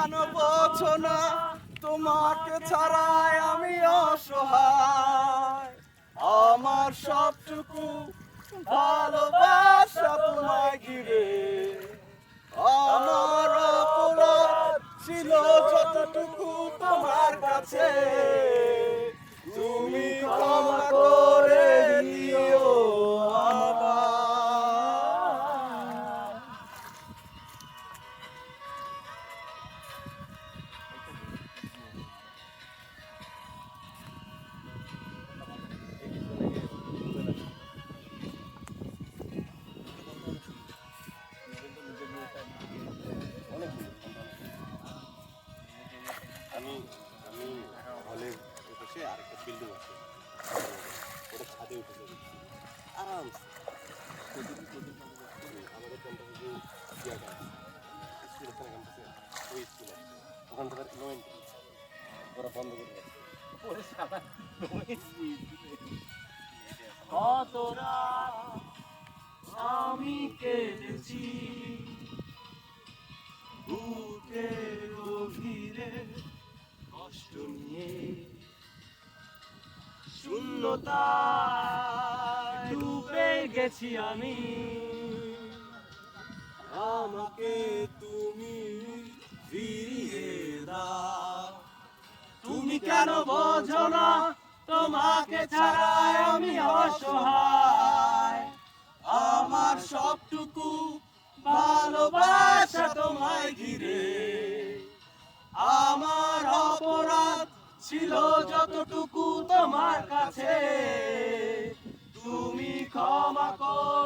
কেন বোঝো না তোমাকে ছাড়াই আমি অসহায়। আমার সবটুকু ভালোবাসা তোমায় ঘিরে। আমার ছিল যতটুকু তোমার কাছে। আমি হলের বসে আরেকটা বিল্ডিং আছে ওটা ছাদে উঠে যাবে আরামসে প্রতিদিন আমাদের ক্যাম্পাসে যে নিয়ে শূন্যতা ডুবে গেছি আমি। আমাকে তুমি ফিরিয়ে দাও। তুমি কেন বোঝো না? তোমাকে ছাড়াই আমি অসহায়। আমার সবটুকু ভালোবাসা তোমায় ঘিরে ছিল যতটুকু তোমার কাছে। তুমি ক্ষমা কর।